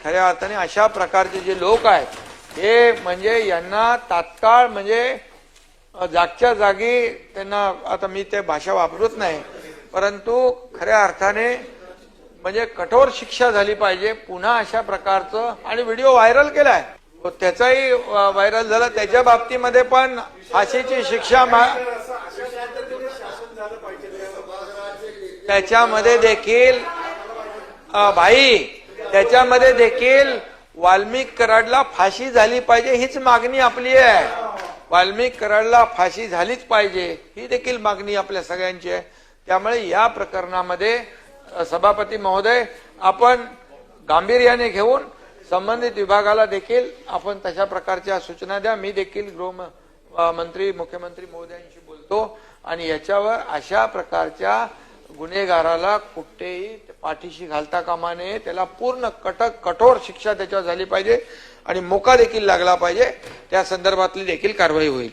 खऱ्या अर्थाने अशा प्रकारचे जे लोक आहेत हे म्हणजे यांना तात्काळ म्हणजे जागच्या जागी त्यांना आता मी ते भाषा वापरत नाही परंतु खऱ्या अर्थाने म्हणजे कठोर शिक्षा झाली पाहिजे. पुन्हा अशा प्रकारचं आणि व्हिडिओ व्हायरल केलाय. तो त्याचाही व्हायरल झाला. त्याच्या बाबतीमध्ये पण फाशीची शिक्षा मा- त्याच्यामध्ये देखील भाई त्याच्यामध्ये देखील वाल्मिक कराडला फाशी झाली पाहिजे हीच मागणी आपली आहे. वाल्मिक कराडला फाशी झालीच पाहिजे ही देखील मागणी आपल्या सगळ्यांची आहे. त्यामुळे या प्रकरणामध्ये सभापती महोदय आपण गांभीर्याने घेऊन संबंधित विभागाला देखील आपण तशा प्रकारच्या सूचना द्या. मी देखील गृह मंत्री मुख्यमंत्री महोदयांशी बोलतो आणि याच्यावर अशा प्रकारच्या गुन्हेगाराला कुठेही पाठीशी घालता कामा नये. त्याला पूर्ण कटक कठोर शिक्षा त्याच्यावर झाली पाहिजे आणि मोका देखील लागला पाहिजे. त्या संदर्भातली देखील कारवाई होईल.